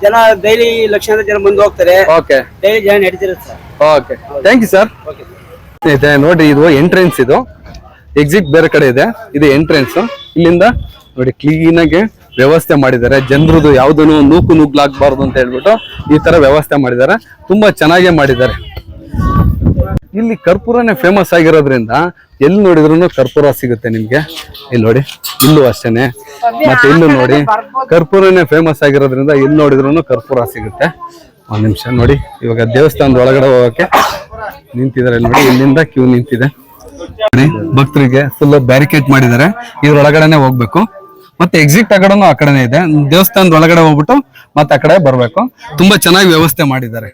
[SPEAKER 7] ಜನ ಡೈಲಿ ಲಕ್ಷಾಂತರ ಜನ ಬಂದು ಹೋಗ್ತಾರೆ.
[SPEAKER 1] ಓಕೆ
[SPEAKER 7] ಡೈಲಿ ಜನ ನಡೀತಿರುತ್ತೆ. Sir
[SPEAKER 1] okay thank you sir
[SPEAKER 7] okay
[SPEAKER 1] ಇದೆ. ನೋಡಿ, ಇದು ಎಂಟ್ರೆನ್ಸ್ ಇದು. ಎಕ್ಸಿಟ್ ಬೇರೆ ಕಡೆ ಇದೆ. ಇದು ಎಂಟ್ರೆನ್ಸ್ ಇಲ್ಲಿಂದ ನೋಡಿ ಕ್ಲೀನ್ ಆಗಿ ವ್ಯವಸ್ಥೆ ಮಾಡಿದ್ದಾರೆ. ಜನರದು ಯಾವ್ದನ್ನು ನೂಕು ನುಗ್ಲಾಗ್ಬಾರ್ದು ಅಂತ ಹೇಳ್ಬಿಟ್ಟು ಈ ತರ ವ್ಯವಸ್ಥೆ ಮಾಡಿದ್ದಾರೆ. ತುಂಬಾ ಚೆನ್ನಾಗೇ ಮಾಡಿದ್ದಾರೆ. ಇಲ್ಲಿ ಕರ್ಪೂರನೇ ಫೇಮಸ್ ಆಗಿರೋದ್ರಿಂದ ಎಲ್ಲಿ ನೋಡಿದ್ರು ಕರ್ಪೂರ ಸಿಗುತ್ತೆ ನಿಮ್ಗೆ? ಇಲ್ಲಿ ನೋಡಿ, ಇಲ್ಲೂ ಅಷ್ಟೇನೆ. ಮತ್ತೆ ಇಲ್ಲೂ ನೋಡಿ, ಕರ್ಪೂರನೇ ಫೇಮಸ್ ಆಗಿರೋದ್ರಿಂದ ಇಲ್ಲಿ ನೋಡಿದ್ರು ಕರ್ಪೂರ ಸಿಗುತ್ತೆ. ಒಂದ್ ನಿಮಿಷ ನೋಡಿ, ಇವಾಗ ದೇವಸ್ಥಾನದ ಒಳಗಡೆ ಹೋಗಕ್ಕೆ ನಿಂತಿದ್ದಾರೆ ನೋಡಿ, ಇಲ್ಲಿಂದ ಕ್ಯೂ ನಿಂತಿದೆ. ಭಕ್ತರಿಗೆ ಫುಲ್ ಬ್ಯಾರಿಕೇಡ್ ಮಾಡಿದ್ದಾರೆ. ಇದ್ರೊಳಗಡೆನೆ ಹೋಗ್ಬೇಕು. ಮತ್ತೆ ಎಕ್ಸಿಟ್ ಆಗಡನು ಆ ಕಡೆನೇ ಇದೆ. ದೇವಸ್ಥಾನದ ಒಳಗಡೆ ಹೋಗ್ಬಿಟ್ಟು ಮತ್ತೆ ಆ ಕಡೆ ಬರ್ಬೇಕು. ತುಂಬಾ ಚೆನ್ನಾಗಿ ವ್ಯವಸ್ಥೆ ಮಾಡಿದ್ದಾರೆ.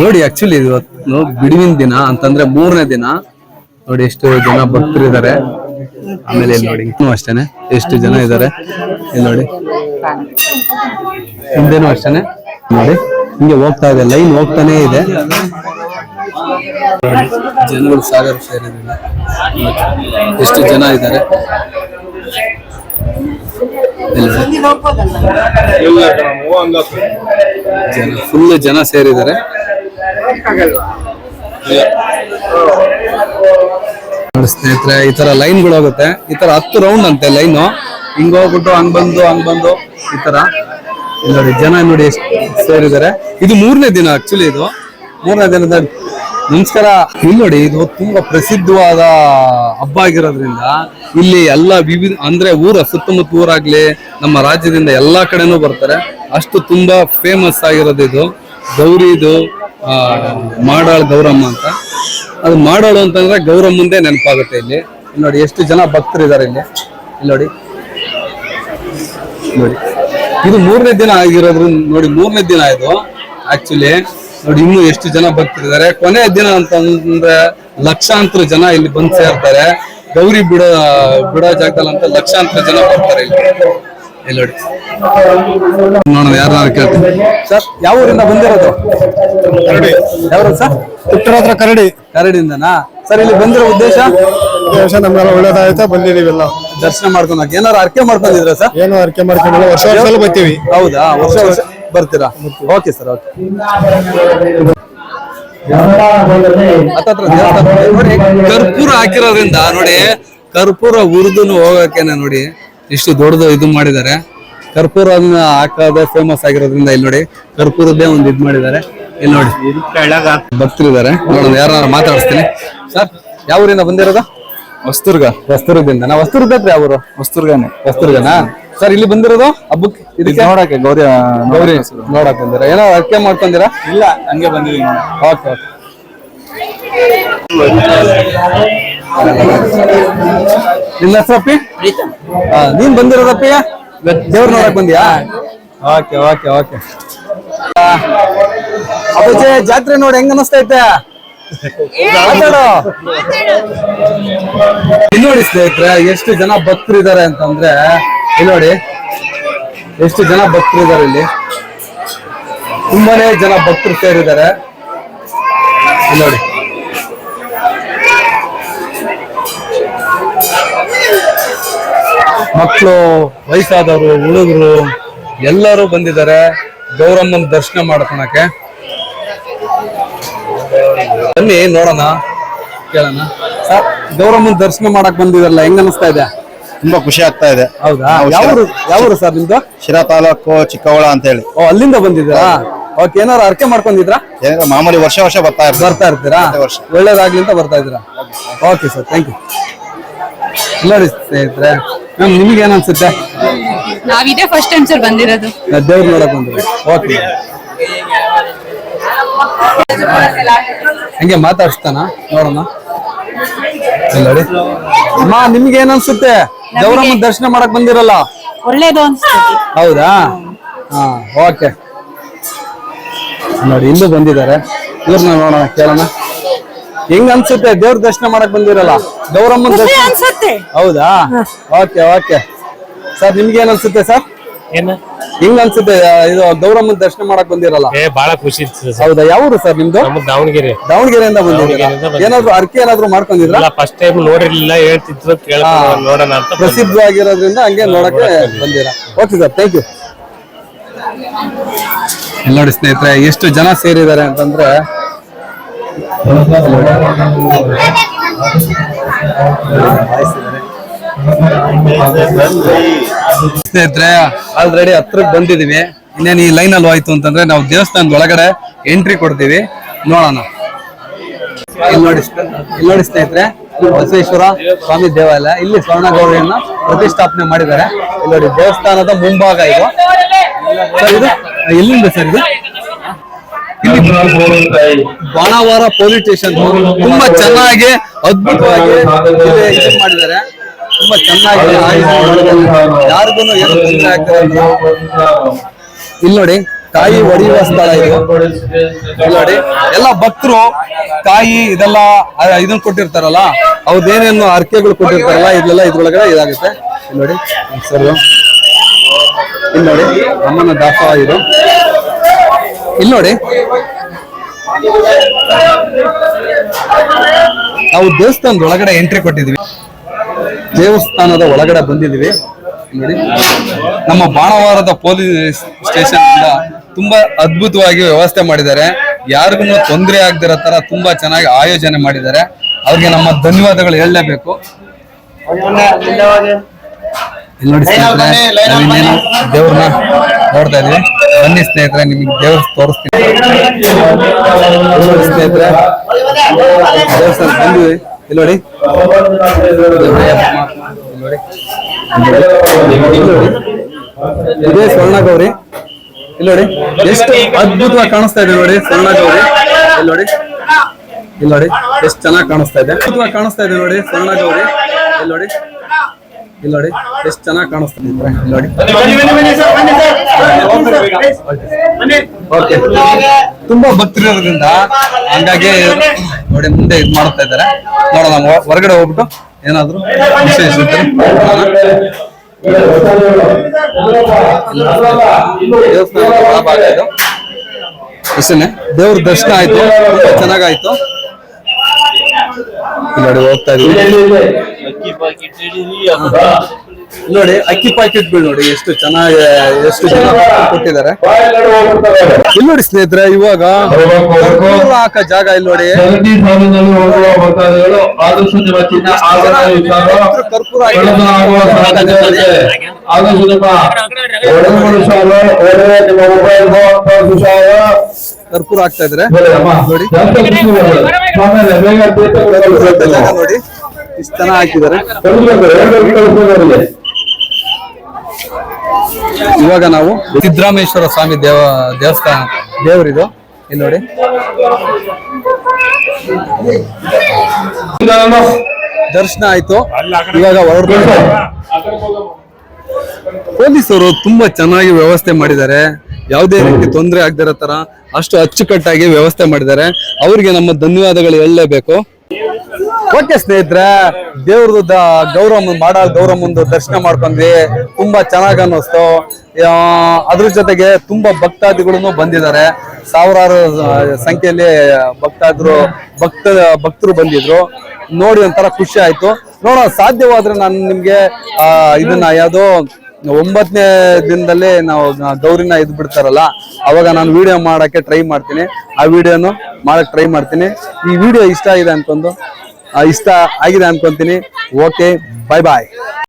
[SPEAKER 1] ನೋಡಿ ಆಕ್ಚುಲಿ ಇವತ್ತು ಬಿಡುವಿನ ದಿನ ಅಂತಂದ್ರೆ ಮೂರನೇ ದಿನ. ನೋಡಿ, ಎಷ್ಟು ಜನ ಭಕ್ತರಿದ್ದಾರೆ ಆಮೇಲೆ ನೋಡಿ ಅಷ್ಟೇನೆ. ಎಷ್ಟು ಜನ ಇದ್ದಾರೆ. ಇಲ್ಲಿ ನೋಡಿ. ಹಿಂದೆನೂ ಅಷ್ಟೇನೆ. ನೋಡಿ, ಹಿಂಗೆ ಹೋಗ್ತಾ ಇದೆ. ಲೈನ್ ಹೋಗ್ತಾನೆ ಇದೆ. ಜನಗಳು ಸಾಗರ ಸೇರಿದ್ದಾರೆ ಎಷ್ಟು ಜನ ಇದ್ದಾರೆ. ಜನ ಫುಲ್ ಜನ ಸೇರಿದ್ದಾರೆ. ಸ್ನೇಹಿತರೆ, ಈ ತರ ಲೈನ್ಗಳು ಹೋಗುತ್ತೆ. ಈ ತರ ಹತ್ತು ರೌಂಡ್ ಅಂತೆ ಲೈನ್ ಹಿಂಗ್ ಹೋಗ್ಬಿಟ್ಟು, ಹಂಗ್ ಬಂದು ಹಂಗ್ ಬಂದು, ಈ ತರ. ನೋಡಿ ಜನ ನೋಡಿ ಸೇರಿದ್ದಾರೆ. ಇದು ಮೂರನೇ ದಿನ ಆಕ್ಚುಲಿ ಇದು. ಮೂರನೇ ದಿನದ ನಮಸ್ಕಾರ. ಇಲ್ಲಿ ನೋಡಿ, ಇದು ತುಂಬಾ ಪ್ರಸಿದ್ಧವಾದ ಹಬ್ಬ ಆಗಿರೋದ್ರಿಂದ ಇಲ್ಲಿ ಎಲ್ಲ ವಿವಿಧ, ಅಂದ್ರೆ ಊರ ಸುತ್ತಮುತ್ತ ಊರಾಗ್ಲಿ ನಮ್ಮ ರಾಜ್ಯದಿಂದ ಎಲ್ಲಾ ಕಡೆನೂ ಬರ್ತಾರೆ. ಅಷ್ಟು ತುಂಬಾ ಫೇಮಸ್ ಆಗಿರೋದು ಇದು. ಗೌರಿದು ಇದು ಮಾಡಾಳ್ ಗೌರಮ್ಮ ಅಂತ. ಅದು ಮಾಡಾಳು ಅಂತಂದ್ರೆ ಗೌರಮ್ಮಂದೇ ನೆನಪಾಗುತ್ತೆ ಇಲ್ಲಿ. ಇಲ್ಲಿ ನೋಡಿ, ಎಷ್ಟು ಜನ ಭಕ್ತರಿದ್ದಾರೆ ಇಲ್ಲಿ. ಇಲ್ಲಿ ನೋಡಿ. ನೋಡಿ. ಇದು ಮೂರನೇ ದಿನ ಆಗಿರೋದ್ರಿಂದ, ನೋಡಿ, ಮೂರನೇ ದಿನ ಇದು ಆಕ್ಚುಲಿ ನೋಡಿ ಇನ್ನು ಎಷ್ಟು ಜನ ಬರ್ತಿದ್ದಾರೆ. ಕೊನೆ ದಿನ ಅಂತಂದ್ರೆ ಲಕ್ಷಾಂತರ ಜನ ಇಲ್ಲಿ ಬಂದು ಸೇರ್ತಾರೆ. ಗೌರಿ ಬಿಡೋ ಬಿಡೋ ಜಾಗದಲ್ಲಿ ಅಂತ ಲಕ್ಷಾಂತರ ಜನ ಬರ್ತಾರೆ ಇಲ್ಲಿ. ಇಲ್ಲಿ ನೋಡಿ. ನೋಡೋಣ ಯಾರು ಕೇಳ್ತೀನಿ ಸರ್ ಯಾವ ಊರಿಂದ ಬಂದಿರೋದು? ಯಾವ್ದು ಸರ್?
[SPEAKER 8] ಪುಟ್ಟರ ಹತ್ರ ಕರಡಿ.
[SPEAKER 1] ಕರಡಿಯಿಂದನಾ? ಸರ್ ಇಲ್ಲಿ ಬಂದಿರೋ ಉದ್ದೇಶ?
[SPEAKER 8] ಉದ್ದೇಶ ನಮ್ಗೆಲ್ಲ ಒಳ್ಳೇದಾಯ್ತಾ ಬಂದಿದೀವಿಲ್ಲ
[SPEAKER 1] ದರ್ಶನ ಮಾಡ್ಕೊಂಡ್ ಏನಾರು ಅರ್ಕೆ ಮಾಡ್ಕೊಂಡಿದ್ರ ಸರ್?
[SPEAKER 8] ಏನು ಅರ್ಕೆ ಮಾಡ್ಕೊಂಡಿಲ್ಲ ವರ್ಷ ವರ್ಷ ಬರ್ತೀವಿ.
[SPEAKER 1] ಹೌದಾ? ವರ್ಷ ವರ್ಷ ಬರ್ತೀರಾ? ಓಕೆ ಸರ್ ಓಕೆ ಕರ್ಪೂರ ಹಾಕಿರೋದ್ರಿಂದ ನೋಡಿ, ಕರ್ಪೂರ ಉರ್ದುನು ಹೋಗಕ್ಕೇನೆ ನೋಡಿ, ಇಷ್ಟು ದೊಡ್ಡದು ಇದು ಮಾಡಿದ್ದಾರೆ. ಕರ್ಪೂರ ಹಾಕೋದೇ ಫೇಮಸ್ ಆಗಿರೋದ್ರಿಂದ ಇಲ್ಲಿ ನೋಡಿ, ಕರ್ಪೂರದ್ದೇ ಒಂದು ಇದು ಮಾಡಿದ್ದಾರೆ. ಇಲ್ಲಿ ನೋಡಿ, ಭಕ್ತರಿದ್ದಾರೆ. ನೋಡೋಣ ಯಾರು ಮಾತಾಡಿಸ್ತೀನಿ. ಸರ್ ಯಾವ ಊರಿಂದ ಬಂದಿರೋದು?
[SPEAKER 8] ಹೊಸ್ತುರ್ಗ
[SPEAKER 1] ವಸ್ತುರ್ಗದಿಂದ ನಾ ವಸ್ತುರ್ಗ ಅವರು ಯಾವ ಊರು
[SPEAKER 8] ಹೊಸ್ತುರ್ಗನೆ
[SPEAKER 1] ವಸ್ತುರ್ಗನಾ ಸರ್ ಇಲ್ಲಿ ಬಂದಿರೋದು ಹಬ್ಬಕ್ಕೆ? ಇದಕ್ಕೆ?
[SPEAKER 8] ನೋಡಕ್ಕೆ ಗೌರಿ
[SPEAKER 1] ಗೌರಿ ನೋಡಕ್ ಬಂದಿರ? ಏನೋ ಅರ್ಕೆ ಮಾಡ್ಕೊಂಡಿರಾ?
[SPEAKER 8] ಇಲ್ಲ ಹಂಗೆ ಬಂದಿದ್ದೀನಿ
[SPEAKER 1] ಓಕೆ ಓಕೆ. ನಿನ್ನ ಹೆಸರಪ್ಪಿ ಆ, ನೀನ್ ಬಂದಿರೋದಪ್ಪಿಯ ದೇವ್ರ ನೋಡಕ್ ಬಂದಿಯಾ? Okay okay okay. ಜಾತ್ರೆ ನೋಡಿ ಹೆಂಗ್ ಅನಿಸ್ತೈತೆ ನೋಡಿ ಸ್ನೇಹಿತರೆ, ಎಷ್ಟು ಜನ ಭಕ್ತರಿದ್ದಾರೆ ಅಂತಂದ್ರೆ, ಇಲ್ಲಿ ನೋಡಿ, ಎಷ್ಟು ಜನ ಭಕ್ತರಿದ್ದಾರೆ ಇಲ್ಲಿ. ತುಂಬಾನೇ ಜನ ಭಕ್ತರು ಸೇರಿದ್ದಾರೆ. ಇಲ್ಲಿ ನೋಡಿ. ಮಕ್ಕಳು, ವಯಸ್ಸಾದವರು, ಹುಡುಗರು ಎಲ್ಲರೂ ಬಂದಿದ್ದಾರೆ ಗೌರಮ್ಮನ ದರ್ಶನ ಮಾಡ್ಕೊಳಕ್ಕೆ. ಬನ್ನಿ ನೋಡೋಣ ಕೇಳೋಣ. ಸರ್ ಗೌರಮ್ಮನ ದರ್ಶನ ಮಾಡಕ್ ಬಂದಿದ್ರಲ್ಲ ಹೆಂಗ್ ಅನಿಸ್ತಾ ಇದೆ?
[SPEAKER 8] ತುಂಬಾ ಖುಷಿ ಆಗ್ತಾ ಇದೆ.
[SPEAKER 1] ಹೌದಾ? ಯಾವುದ್ರ ಯಾವ ಊರು ಸರ್ ನಿಮ್ದು?
[SPEAKER 8] ಶಿರಾ ತಾಲೂಕು ಚಿಕ್ಕವಳ ಅಂತ ಹೇಳಿ
[SPEAKER 1] ಓ ಅಲ್ಲಿಂದ ಬಂದಿದ್ದೀರಾ? ಓಕೆ ಏನಾರು ಅರ್ಕೆ ಮಾಡ್ಕೊಂಡಿದ್ರಾ
[SPEAKER 8] ಮಾಮೂಲಿ ವರ್ಷ ವರ್ಷ ಬರ್ತಾ ಇರ್ತಾರೆ
[SPEAKER 1] ಬರ್ತಾ ಇರ್ತೀರಾ?
[SPEAKER 8] ವರ್ಷ.
[SPEAKER 1] ಒಳ್ಳೇದಾಗ್ಲಿ ಅಂತ ಬರ್ತಾ ಇದ್ದೀರಾ? ಓಕೆ. ಸರ್ ಥ್ಯಾಂಕ್ ಯು ನೋಡಿ ಸ್ನೇಹಿತರೆ ಮ್ಯಾಮ್ ನಿಮ್ಗೆ ಏನ್ ಅನ್ಸುತ್ತೆ?
[SPEAKER 2] ನಾವಿದೆ ಫಸ್ಟ್ ಟೈಮ್ ಸರ್ ಬಂದಿರೋದು.
[SPEAKER 1] ದೇವ್ರ ನೋಡಕ್ ಬಂದ್ರೆ ಓಕೆ ಹಂಗೆ ಮಾತಾಡ್ಸ್ತಾನ? ನೋಡೋಣ. ನೋಡಿ. ಅಮ್ಮ ನಿಮ್ಗೆ ಏನ್ ಅನ್ಸುತ್ತೆ? ಗೌರಮ್ಮ ದರ್ಶನ ಮಾಡಕ್ ಬಂದಿರಲ್ಲ?
[SPEAKER 2] ಒಳ್ಳೇದು
[SPEAKER 1] ಹೌದಾ? ಹಾ ಓಕೆ. ನೋಡಿ ಇಲ್ಲೂ ಬಂದಿದ್ದಾರೆ. ಇವ್ರನ್ನ ನೋಡೋಣ ಕೇಳೋಣ. ಹೆಂಗ್ ಅನ್ಸುತ್ತೆ? ದೇವ್ರ ದರ್ಶನ ಮಾಡಕ್ ಬಂದಿರಲ್ಲ? ಗೌರಮ್ಮನ ದರ್ಶನ ಹೌದಾ? Okay okay. ಸರ್ ನಿಮ್ಗೆ ಏನ್ ಅನ್ಸುತ್ತೆ ಸರ್?
[SPEAKER 5] ಏನ?
[SPEAKER 1] ಹೆಂಗ್ ಅನ್ಸುತ್ತೆ ಇದು ಗೌರಮ್ಮನ ದರ್ಶನ ಮಾಡಕ್ ಬಂದಿರಲ್ಲ?
[SPEAKER 5] ಏ ಬಹಳ ಖುಷಿ ಇತ್ತು ಸರ್.
[SPEAKER 1] ಹೌದಾ? ಯಾವ ಊರು ಸರ್ ನಿಮ್ದು?
[SPEAKER 5] ನಮ್ದು ದಾವಣಗೆರೆ.
[SPEAKER 1] ದಾವಣಗೆರೆಯಿಂದ ಬಂದಿದ್ದೀರಾ?
[SPEAKER 5] ದಾವಣಗೆರೆಯಿಂದ
[SPEAKER 1] ಏನಾದ್ರು ಅರ್ಕೆ ಏನಾದ್ರು ಮಾಡ್ಕೊಂಡಿದ್ರ?
[SPEAKER 5] ಇಲ್ಲ ಫಸ್ಟ್ ಟೈಮ್ ನೋಡಿರ್ಲಿಲ್ಲ ಹೇಳ್ತಿದ್ರು ಕೇಳ್ಕೊಂಡು ನೋಡೋಣ ಅಂತ ಪ್ರಸಿದ್ಧ
[SPEAKER 1] ಪ್ರಸಿದ್ಧವಾಗಿರೋದ್ರಿಂದ ಹಂಗೆ ನೋಡಕ್ಕೆ ಬಂದಿರ? ಓಕೆ ಸರ್ ಥ್ಯಾಂಕ್ ಯು ನೋಡಿ ಸ್ನೇಹಿತರೆ ಎಷ್ಟು ಜನ ಸೇರಿದ್ದಾರೆ ಅಂತಂದ್ರೆ ಸ್ನೇಹಿತರೆ ಆಲ್ರೆಡಿ ಹತ್ರಕ್ಕೆ ಬಂದಿದೀವಿ. ಇನ್ನೇನು ಈ ಲೈನ್ ಅಲ್ಲಿ ಹೋಯ್ತು ಅಂತಂದ್ರೆ ನಾವು ದೇವಸ್ಥಾನದ ಒಳಗಡೆ ಎಂಟ್ರಿ ಕೊಡ್ತೀವಿ. ನೋಡೋಣ. ಇಲ್ಲಿ ನೋಡಿ ಇಲ್ಲಿ ನೋಡಿ ಸ್ನೇಹಿತರೆ, ಬಸವೇಶ್ವರ ಸ್ವಾಮಿ ದೇವಾಲಯ. ಇಲ್ಲಿ ಸ್ವರ್ಣಗೌರಿಯನ್ನ ಪ್ರತಿಷ್ಠಾಪನೆ ಮಾಡಿದ್ದಾರೆ. ಇಲ್ಲಿ ನೋಡಿ ದೇವಸ್ಥಾನದ ಮುಂಭಾಗ ಇದು. ಇದು, ಎಲ್ಲಿಂದ ಸರ್ ಇದು? ಬಾಣಾವಾರ ಪೊಲೀಸ್ ಸ್ಟೇಷನ್ ತುಂಬಾ ಚೆನ್ನಾಗಿ, ಅದ್ಭುತವಾಗಿ ಮಾಡಿದ್ದಾರೆ. ತುಂಬಾ ಚೆನ್ನಾಗಿ. ಯಾರಿಗೂ ಏನು ತೊಂದರೆ ಆಗ್ತಿಲ್ಲ ಇಲ್ಲಿ. ನೋಡಿ ಕಾಯಿ ಒಡೆಯುವ ಸ್ಥಳ ಇದು. ನೋಡಿ ಎಲ್ಲ ಭಕ್ತರು ಕಾಯಿ ಇದೆಲ್ಲ ಇದನ್ನ ಕೊಟ್ಟಿರ್ತಾರಲ್ಲ ಅವ್ರದ್ದೇನೇನು ಅರ್ಕೆಗಳು ಕೊಟ್ಟಿರ್ತಾರಲ್ಲ ಇದೆಲ್ಲ ಇದ್ರೊಳಗಡೆ ಇದಾಗುತ್ತೆ. ಇಲ್ಲಿ ನೋಡಿ ಸರ್ ಇಲ್ಲಿ ನೋಡಿ ಅಮ್ಮನ ದಾಸ ಇದು. ಇಲ್ಲಿ ನೋಡಿ ನಾವು ದೇವಸ್ಥಾನದ ಒಳಗಡೆ ಎಂಟ್ರಿ ಕೊಟ್ಟಿದ್ವಿ. ದೇವಸ್ಥಾನದ ಒಳಗಡೆ ಬಂದಿದ್ದೀವಿ. ನೋಡಿ. ನಮ್ಮ ಬಾಣವಾರದ ಪೊಲೀಸ್ ಸ್ಟೇಷನ್ ಇಂದ ತುಂಬಾ ಅದ್ಭುತವಾಗಿ ವ್ಯವಸ್ಥೆ ಮಾಡಿದ್ದಾರೆ. ಯಾರಿಗೂ ತೊಂದರೆ ಆಗದಿರೋ ತರ ತುಂಬಾ ಚೆನ್ನಾಗಿ ಆಯೋಜನೆ ಮಾಡಿದ್ದಾರೆ. ಅವ್ರಿಗೆ ನಮ್ಮ ಧನ್ಯವಾದಗಳು ಹೇಳಲೇಬೇಕು. ನೋಡಿ ದೇವ್ರನ್ನ ನೋಡ್ತಾ ಇದೀವಿ ಬನ್ನಿ ಸ್ನೇಹಿತರೆ, ನಿಮಗೆ ದೇವ್ರ ತೋರಿಸ್ತೀನಿ. ಸ್ನೇಹಿತರೆ ದೇವಸ್ಥಾನ ಬಂದಿವಿ ಇಲ್ಲಿ ನೋಡಿ. ಇದೇ ಸ್ವರ್ಣ ಗೌರಿ. ಇಲ್ಲೋಡಿ ಎಷ್ಟು ಅದ್ಭುತವಾಗಿ ಕಾಣಿಸ್ತಾ ಇದೆ ನೋಡಿ ಸ್ವರ್ಣ ಗೌರಿ. ಇಲ್ಲಿ ನೋಡಿ. ಇಲ್ಲಿ ನೋಡಿ. ಎಷ್ಟು ಚೆನ್ನಾಗಿ ಕಾಣಿಸ್ತಾ ಇದೆ. ಅದ್ಭುತವಾಗಿ ಕಾಣಿಸ್ತಾ ಇದೆ ನೋಡಿ ಸ್ವರ್ಣ ಗೌರಿ. ಇಲ್ಲಿ ನೋಡಿ. ಇಲ್ಲಿ ನೋಡಿ ಎಷ್ಟು ಚೆನ್ನಾಗಿ ಕಾಣಿಸ್ತಾ ಇದೆ ಇಲ್ಲಿ ನೋಡಿ. ಓಕೆ. ತುಂಬಾ ಭಕ್ತಿರೋದ್ರಿಂದ ಹಂಗಾಗಿ ನೋಡಿ ಮುಂದೆ ಇದು ಮಾಡ್ತಾ ಇದ್ದಾರೆ. ನೋಡೋಣ ಹೊರಗಡೆ ಹೋಗ್ಬಿಟ್ಟು ಏನಾದ್ರು ವಿಶೇಷ ದೇವಸ್ಥಾನ ದೇವ್ರ ದರ್ಶನ ಆಯ್ತು ತುಂಬಾ ಚೆನ್ನಾಗಾಯ್ತು. ನೋಡಿ ಹೋಗ್ತಾ ಇದ್ದೀವಿ ನೋಡಿ ಅಕ್ಕಿ ಪಾಕೆಟ್ ಬೀಳ್ ನೋಡಿ ಎಷ್ಟು ಚೆನ್ನಾಗಿ ಎಷ್ಟು ಜನ ಕೊಟ್ಟಿದ್ದಾರೆ. ಇಲ್ಲಿ ನೋಡಿ ಸ್ನೇಹಿತರೆ ಇವಾಗ ಹಾಕ ಜಾಗ ಇಲ್ಲಿ ನೋಡಿ. ಕರ್ಪೂರ ಕರ್ಪೂರ ಆಗ್ತಾ ಇದ್ರೆ
[SPEAKER 9] ನೋಡಿ.
[SPEAKER 1] ನೋಡಿ. ಇಷ್ಟು ಚೆನ್ನಾಗಿ ಹಾಕಿದ್ದಾರೆ. ಇವಾಗ ನಾವು ಸಿದ್ದರಾಮೇಶ್ವರ ಸ್ವಾಮಿ ದೇವ ದೇವಸ್ಥಾನ ದೇವರಿದು. ಇಲ್ಲಿ ನೋಡಿ. ದರ್ಶನ ಆಯ್ತು. ಇವಾಗ ಹೊರಡ್ಕೊಂಡು ಪೊಲೀಸರು ತುಂಬಾ ಚೆನ್ನಾಗಿ ವ್ಯವಸ್ಥೆ ಮಾಡಿದ್ದಾರೆ. ಯಾವುದೇ ರೀತಿ ತೊಂದರೆ ಆಗದಿರೋ ತರ ಅಷ್ಟು ಅಚ್ಚುಕಟ್ಟಾಗಿ ವ್ಯವಸ್ಥೆ ಮಾಡಿದ್ದಾರೆ. ಅವರಿಗೆ ನಮ್ಮ ಧನ್ಯವಾದಗಳು ಹೇಳಲೇಬೇಕು. ಓಕೆ ಸ್ನೇಹಿತರೆ, ದೇವ್ರದ್ದು ಗೌರವ ಮಾಡೋ ಗೌರಮ್ಮಂದು ದರ್ಶನ ಮಾಡ್ಕೊಂಡ್ವಿ. ತುಂಬಾ ಚೆನ್ನಾಗಿ ಅನ್ನಿಸ್ತು. ಅದ್ರ ಜೊತೆಗೆ ತುಂಬಾ ಭಕ್ತಾದಿಗಳನ್ನು ಬಂದಿದ್ದಾರೆ. ಸಾವಿರಾರು ಸಂಖ್ಯೆಯಲ್ಲಿ ಭಕ್ತಾದ್ರು, ಭಕ್ತ, ಭಕ್ತರು ಬಂದಿದ್ರು. ನೋಡಿ ಒಂಥರ ಖುಷಿ ಆಯ್ತು. ನೋಡೋಣ, ಸಾಧ್ಯವಾದ್ರೆ ನಾನು ನಿಮ್ಗೆ ಇದನ್ನ ಯಾವ್ದೋ ಒಂಬತ್ತನೇ ದಿನದಲ್ಲಿ ನಾವು ಗೌರಿನ ಇದ್ ಬಿಡ್ತಾರಲ್ಲ, ಅವಾಗ ನಾನು ವಿಡಿಯೋ ಮಾಡಕ್ಕೆ ಟ್ರೈ ಮಾಡ್ತೀನಿ. ಆ ವಿಡಿಯೋನು ಮಾಡಕ್ ಟ್ರೈ ಮಾಡ್ತೀನಿ. ಈ ವಿಡಿಯೋ ಇಷ್ಟ ಆಗಿದೆ ಅನ್ಕೊಂಡು ಇಷ್ಟ ಆಗಿದೆ ಅನ್ಕೊಂತೀನಿ. ಓಕೆ ಬಾಯ್ ಬಾಯ್